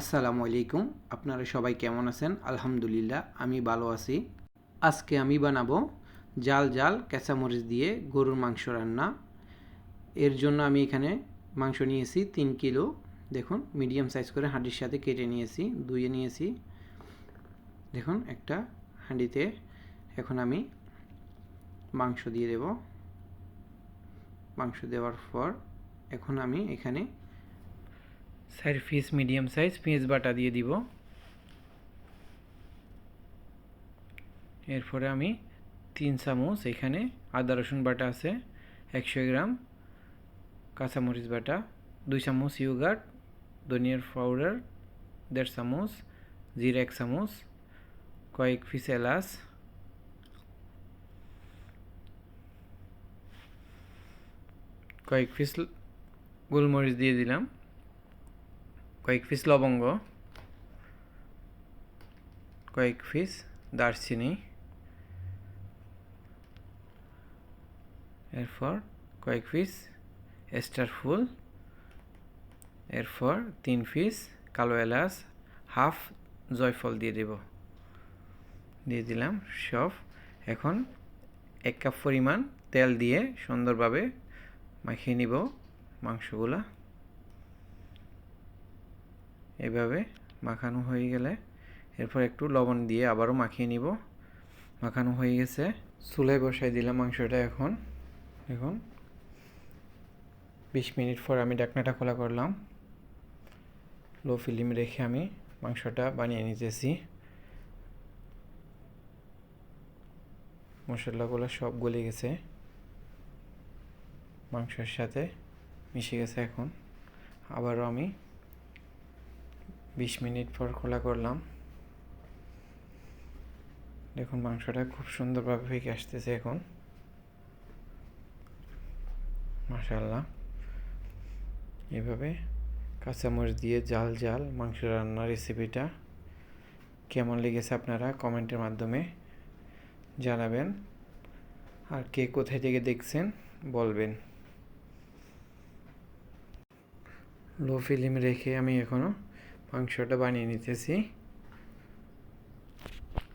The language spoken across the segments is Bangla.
আসসালামু আলাইকুম। আপনারা সবাই কেমন আছেন? আলহামদুলিল্লাহ, আমি ভালো আছি। আজকে আমি বানাবো জাল জাল কাঁচামরিচ দিয়ে গরুর মাংস রান্না। এর জন্য আমি এখানে মাংস নিয়েছি তিন কিলো। দেখুন, মিডিয়াম সাইজ করে হাঁডির সাথে কেটে নিয়েছি, ধুয়ে নিয়েছি। দেখুন, একটা হাঁডিতে এখন আমি মাংস দিয়ে দেব। মাংস দেওয়ার পর এখন আমি এখানে চার পিস মিডিয়াম সাইজ পেঁয়াজ বাটা দিয়ে দিব। এরপরে আমি তিন চামচ এখানে আদা, রসুন বাটা আছে, একশো গ্রাম কাঁচামরিচ বাটা, দুই চামচ ইউগার্ট ধনিয়ার পাউডার, দেড় চামচ, জিরা এক চামচ, কয়েক পিস এলাচ। কয়েক পিস গোলমরিচ দিয়ে দিলাম। কয়েক পিস লবঙ্গ, কয়েক পিস দারচিনি, এরপর কয়েক পিস স্টার ফুল, এরপর তিন পিস কালো এলাচ, হাফ জয়ফল দিয়ে দেব। দিয়ে দিলাম সব। এখন এক কাপ পরিমাণ তেল দিয়ে সুন্দরভাবে মাখিয়ে নিব মাংসগুলা। এভাবে মাখানো হয়ে গেলে এরপর একটু লবণ দিয়ে আবারও মাখিয়ে নিব। মাখানো হয়ে গেছে। চুলায় বসাই দিলাম মাংসটা এখন। এখন বিশ মিনিট পর আমি ডাকনাটা খোলা করলাম। লো ফিলিম রেখে আমি মাংসটা বানিয়ে নিতেছি। মশলাগুলো সব গলে গেছে। মাংসের সাথে মিশে গেছে এখন। আবারও আমি বিশ মিনিট পর খোলা করলাম। দেখুন মাংসটা খুব সুন্দরভাবে ফেঁকে আসতেছে এখন। মাশাল্লাহ এভাবে কাঁচামরিচ দিয়ে জাল জাল মাংস রান্নার রেসিপিটা কেমন লেগেছে আপনারা কমেন্টের মাধ্যমে জানাবেন। আর কে কোথায় থেকে দেখছেন বলবেন। লো ফিলিম রেখে আমি এখনও মাংসটা বানিয়ে নিতেছি।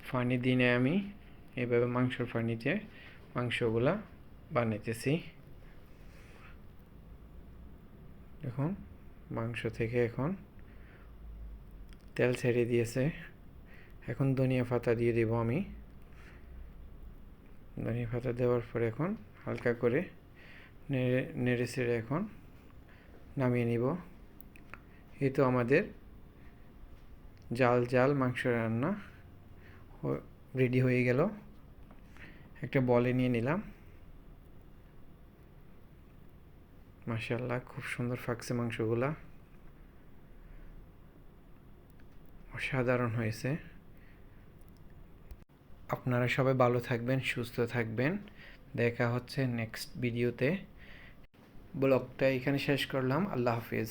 ফানি দিনে আমি এভাবে মাংসর ফানিতে মাংসগুলা বানাইতেছি। দেখুন, মাংস থেকে এখন তেল ছেড়ে দিয়েছে। এখন ধনিয়া পাতা দিয়ে দেব আমি। ধনিয়া পাতা দেওয়ার পর এখন হালকা করে নেড়ে নেড়ে ছেড়ে এখন নামিয়ে নিব। এই তো আমাদের জাল জাল, মাংস রান্না রেডি হয়ে গেল। একটা বলে নিয়ে নিলাম। মাশাল্লাহ খুব সুন্দর ফাঁকছে মাংসগুলা। অসাধারণ হয়েছে। আপনারা সবাই ভালো থাকবেন, সুস্থ থাকবেন। দেখা হচ্ছে নেক্সট ভিডিওতে ব্লগটা এখানে শেষ করলাম। আল্লাহ হাফিজ।